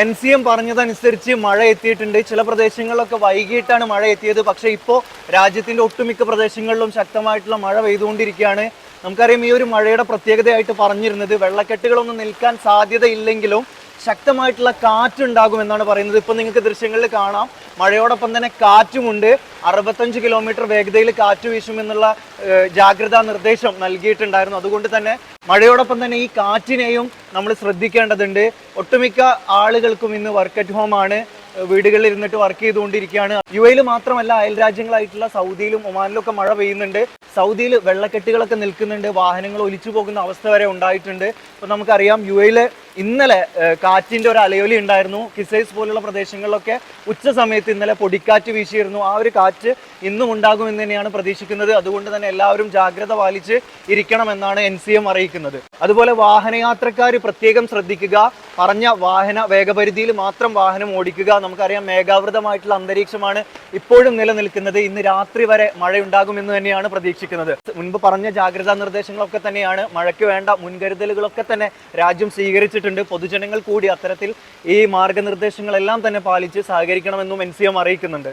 N C M പറഞ്ഞതനുസരിച്ച് മഴ എത്തിയിട്ടുണ്ട്. ചില പ്രദേശങ്ങളിലൊക്കെ വൈകിട്ടാണ് മഴ എത്തിയത്. പക്ഷേ ഇപ്പോൾ രാജ്യത്തിന്റെ ഒട്ടുമിക്ക പ്രദേശങ്ങളിലും ശക്തമായിട്ടുള്ള മഴ പെയ്തുകൊണ്ടിരിക്കുകയാണ്. നമുക്കറിയാം ഈ ഒരു മഴയുടെ പ്രത്യേകതയായിട്ട് പറഞ്ഞിരുന്നത് വെള്ളക്കെട്ടുകളൊന്നും നിൽക്കാൻ സാധ്യതയില്ലെങ്കിലും ശക്തമായിട്ടുള്ള കാറ്റുണ്ടാകും എന്നാണ് പറയുന്നത്. ഇപ്പൊ നിങ്ങൾക്ക് ദൃശ്യങ്ങളിൽ കാണാം. മഴയോടൊപ്പം തന്നെ കാറ്റുമുണ്ട്. അറുപത്തഞ്ച് കിലോമീറ്റർ വേഗതയിൽ കാറ്റ് വീശുമെന്നുള്ള ജാഗ്രതാ നിർദ്ദേശം നൽകിയിട്ടുണ്ടായിരുന്നു. അതുകൊണ്ട് തന്നെ മഴയോടൊപ്പം തന്നെ ഈ കാറ്റിനെയും നമ്മൾ ശ്രദ്ധിക്കേണ്ടതുണ്ട്. ഒട്ടുമിക്ക ആളുകൾക്കും ഇന്ന് വർക്ക് അറ്റ് ഹോം ആണ്. വീടുകളിൽ ഇരുന്നിട്ട് വർക്ക് ചെയ്തുകൊണ്ടിരിക്കുകയാണ്. യു എയിൽ മാത്രമല്ല അയൽ രാജ്യങ്ങളായിട്ടുള്ള സൗദിയിലും ഒമാനിലും ഒക്കെ മഴ പെയ്യുന്നുണ്ട്. സൗദിയിൽ വെള്ളക്കെട്ടുകളൊക്കെ നിൽക്കുന്നുണ്ട്. വാഹനങ്ങൾ ഒലിച്ചു പോകുന്ന അവസ്ഥ വരെ ഉണ്ടായിട്ടുണ്ട്. അപ്പോൾ നമുക്കറിയാം യു എയിൽ ഇന്നലെ കാറ്റിന്റെ ഒരു അലയൊലി ഉണ്ടായിരുന്നു. കിസൈസ് പോലുള്ള പ്രദേശങ്ങളിലൊക്കെ ഉച്ച സമയത്ത് ഇന്നലെ പൊടിക്കാറ്റ് വീശിയിരുന്നു. ആ ഒരു കാറ്റ് ഇന്നും ഉണ്ടാകുമെന്ന് തന്നെയാണ് പ്രതീക്ഷിക്കുന്നത്. അതുകൊണ്ട് തന്നെ എല്ലാവരും ജാഗ്രത പാലിച്ച് ഇരിക്കണമെന്നാണ് എൻ സി എം അറിയിക്കുന്നത്. അതുപോലെ വാഹനയാത്രക്കാർ പ്രത്യേകം ശ്രദ്ധിക്കുക. പറഞ്ഞ വാഹന വേഗപരിധിയിൽ മാത്രം വാഹനം ഓടിക്കുക. നമുക്കറിയാം മേഘാവൃതമായിട്ടുള്ള അന്തരീക്ഷമാണ് ഇപ്പോഴും നിലനിൽക്കുന്നത്. ഇന്ന് രാത്രി വരെ മഴയുണ്ടാകുമെന്ന് തന്നെയാണ് പ്രതീക്ഷിക്കുന്നത്. മുൻപ് പറഞ്ഞ ജാഗ്രതാ നിർദ്ദേശങ്ങളൊക്കെ തന്നെയാണ്. മഴയ്ക്ക് വേണ്ട മുൻകരുതലുകളൊക്കെ തന്നെ രാജ്യം സ്വീകരിച്ചിട്ടുണ്ട്. പൊതുജനങ്ങൾ കൂടി അത്തരത്തിൽ ഈ മാർഗനിർദ്ദേശങ്ങളെല്ലാം തന്നെ പാലിച്ച് സഹകരിക്കണമെന്നും എൻ സി എം അറിയിക്കുന്നുണ്ട്.